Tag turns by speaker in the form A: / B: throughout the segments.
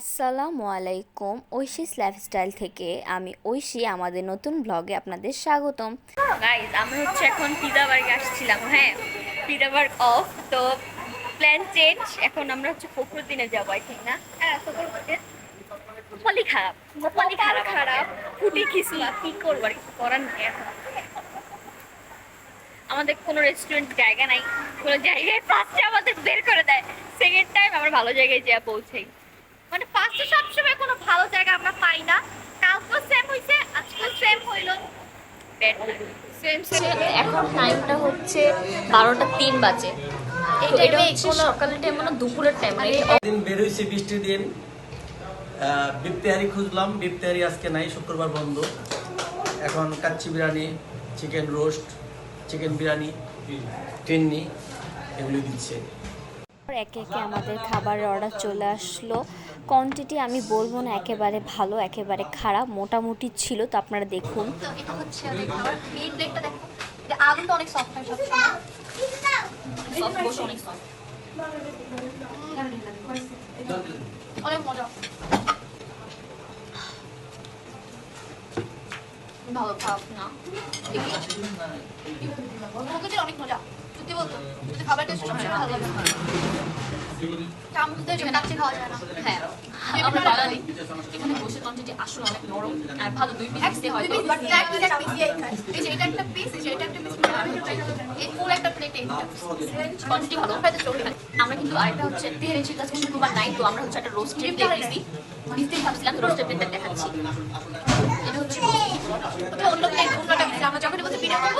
A: আসসালামু আলাইকুম, ঐশিস লাইফস্টাইল থেকে আমি ঐশী, আমাদের নতুন ব্লগে আপনাদের স্বাগতম। গাইজ আমরা হচ্ছে এখন পিজা বার্গে আসছিলাম হ্যাঁ? পিজা বার্গ অফ তো প্ল্যান চেঞ্জ এখন আমরা হচ্ছে ফখরুদ্দিনে যাব আই থিঙ্ক না? হ্যাঁ খারাপ কপালই খারাপ খারাপ ফুটি না কি করব আর কিছু করার নেই এখন। আমাদের কোনো রেস্টুরেন্ট জায়গা নাই, কোনো জায়গায় ফার্স্টে আমাদের বের করে দেয়। সেকেন্ড টাইম আমরা ভালো জায়গায় যা পৌঁছাই। মানে ফার্স্টে সবসময় কোনো ভালো জায়গা আমরা পাই না। কালকে সেম হইছে আজকে সেম হইল। এখন টাইমটা হচ্ছে বারোটা তিন বাজে। তো এটা হচ্ছে সকালের টাইম মানে দুপুরের টাইম মানে
B: দিন বের হয়েছে বৃষ্টির দিন। বিপ্তেহারি খুঁজলাম বিপ্তেহারি আজকে নাই শুক্রবার বন্ধ। এখন kacchi biryani chicken roast chicken biryani টিন্নি এগুলি দিচ্ছে।
A: একে একে আমাদের খাবারের অর্ডার চলে আসলো। কোয়ান্টিটি আমি বলব না একেবারে ভালো, একেবারে খারাপ, মোটামুটি ছিল, তো আপনারা দেখুন।
C: ভালো খারাপ না। অনেক মজা। সত্যি বলতো খাবার টেস্ট সবসময় ভালো লাগে চামচ দিয়ে কাচ্চি খাওয়া যায় না।
D: হ্যাঁ। আমরা বাঙালি। এখানে বসে কোয়ান্টিটি আসলে অনেক নরম আর ভালো দুই পিস দিতে হয়।
C: দুই এক piece, এক piece দিয়েই খায়। এই যে এটা একটা এই যে এটা এই।
D: কোয়ান্টিটি ভালো। আমরা কিন্তু আরেকটা হচ্ছে তেহেরেছির কাছে শুক্রবার নাই তো আমরা হচ্ছে একটা রোস্টেড প্লেট দিছি দিতে ভাবছিলাম রোস্টেড প্লেটটা দেখাচ্ছি এটা হচ্ছে
C: ওটা অন্য piece। আমরা পিঠা করব,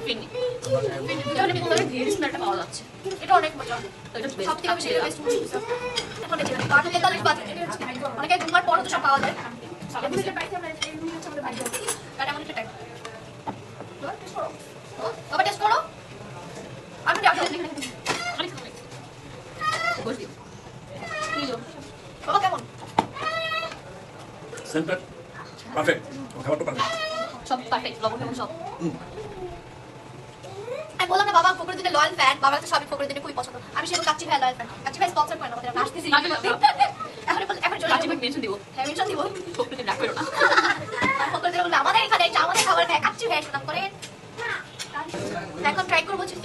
C: কাচ্চি থেকে অনেক-
D: ফিরনি তাহলে ভিতরে স্মেলটা পাওয়া যাচ্ছে।
C: এটা অনেক মজা।
D: তো এটা
C: সব থেকে বেশি best হচ্ছে এখন এই যে, তেতাল্লিশ বাজে। অনেকে ঘুমার পরও তো সব পাওয়া যায়।
D: অনেক
C: বললাম না বাবা ফকরুদ্দিনের লয়াল ফ্যান বাবার তো সবই ফকরুদ্দিনের খুবই পছন্দ। আমি সেরকম কাচ্চি ভাই লয়াল ফ্যান কাচ্চি ভাই স্পন্সর করে না আমাদের আমি আসতেছি। এখন এখন চলে
D: কাজে
C: যাব।
D: মেনশন দিব।
C: হ্যাঁ মেনশন দিব।
D: প্রকৃতি ডাক করো না।
C: ফকরুদ্দিন বলল আমাদের এখানে এসে আমাদের খাবার খায় কাচ্চি ভাই সুনাম করে এখন ট্রাই করব হচ্ছে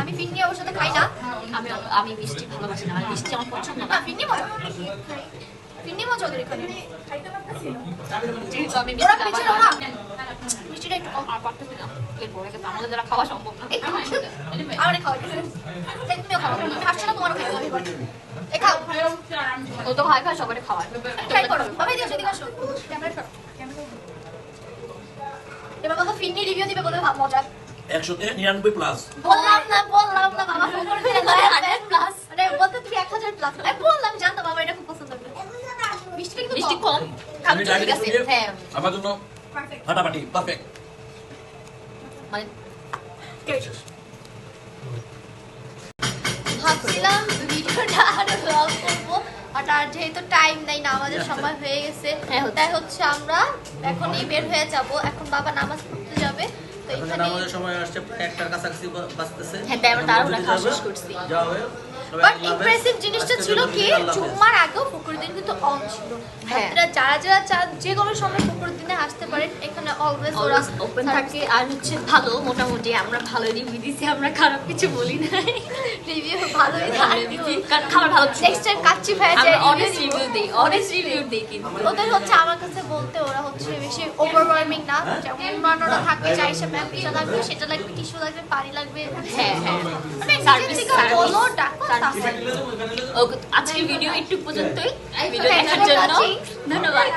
C: আমি ফিন্নি ওর সাথে খাই না।
D: আমি আমি মিষ্টি ভালোবাসি না মিষ্টি আমার পছন্দ
C: না।
D: না
C: ফিন্নি মজা ফিন্নি মজা ওদের এখানে।
D: আমি
C: মিষ্টিটা একটু
D: আর পারতেছি না এরপর কিন্তু আমাদের দ্বারা খাওয়া সম্ভব না।
C: আমারে খাওয়া তুমিও খাও। তুমি হাসছো না তোমারও খাই এ খাও।
D: ও তো খায় খায় সবাই খাওয়ায়।
C: ট্রাই করো। বাবাই দিও সেদিকে আসো। এবার বাবা ফিন্নি রিভিউ দিবে বলে মজা
E: একশোতে নিরানব্বই প্লাস
C: বললাম না বললাম না বাবা ফোন করে দিলে প্লাস মানে বলতে তুমি এক হাজার প্লাস আমি বললাম জানতো বাবা এটা খুব পছন্দ করে।
D: মিষ্টি
C: কম।
D: তো ঠিক আছে। হ্যাঁ।
E: আমার জন্য ফাটাফাটি পারফেক্ট
D: মানে
C: ভাবছিলাম ভিডিওটা আরও লং করব আর আর যেহেতু টাইম নেই নামাজের সময় হয়ে গেছে
D: হ্যাঁ,
C: তাই হচ্ছে আমরা এখনই বের হয়ে যাব। এখন বাবা নামাজ পড়তে যাবে তো
B: এখানে আমাদের সময় আসছে প্রায় একটার কাছাকাছি বাজতেছে।
D: হ্যাঁ, তাই আমরা তাড়াহুড়া খাওয়া শেষ করছি।
B: যাওয়া
C: বাট ইমপ্রেসিভ জিনিসটা ছিল কি জুম্মার আগেও ফকরুদ্দিন কিন্তু অন ছিল।
D: হ্যাঁ।
C: আপনারা যারা যারা চান যে কোনো সময় ফকরুদ্দিনে আসতে পারেন এখানে অলওয়েজ ওরা
D: ওপেন থাকে। আর হচ্ছে ভালো মোটামুটি আমরা ভালো রিভিউ দিছি আমরা খারাপ কিছু বলি নাই।
C: রিভিউ ভালোই
D: ভালো দিছি কারণ খাবার ভালো
C: নেক্সট টাইম কাচ্চি ভাই যে
D: আমরা অনেস্ট রিভিউ দেই অনেস্ট রিভিউ দেই কিন্তু।
C: ওদের হচ্ছে আমার কাছে বলতে ওরা হচ্ছে বেশি ওভারওয়ার্মিং না। যেমন অন্যান্যরা থাকবে চাই সে লাগবে সেটা লাগবে টিস্যু লাগবে পানি লাগবে
D: হ্যাঁ হ্যাঁ।
C: মানে
D: সার্ভিস
C: বলো ডাকো
D: আজকের ভিডিও একটু পর্যন্তই। ভিডিও দেখার জন্য ধন্যবাদ।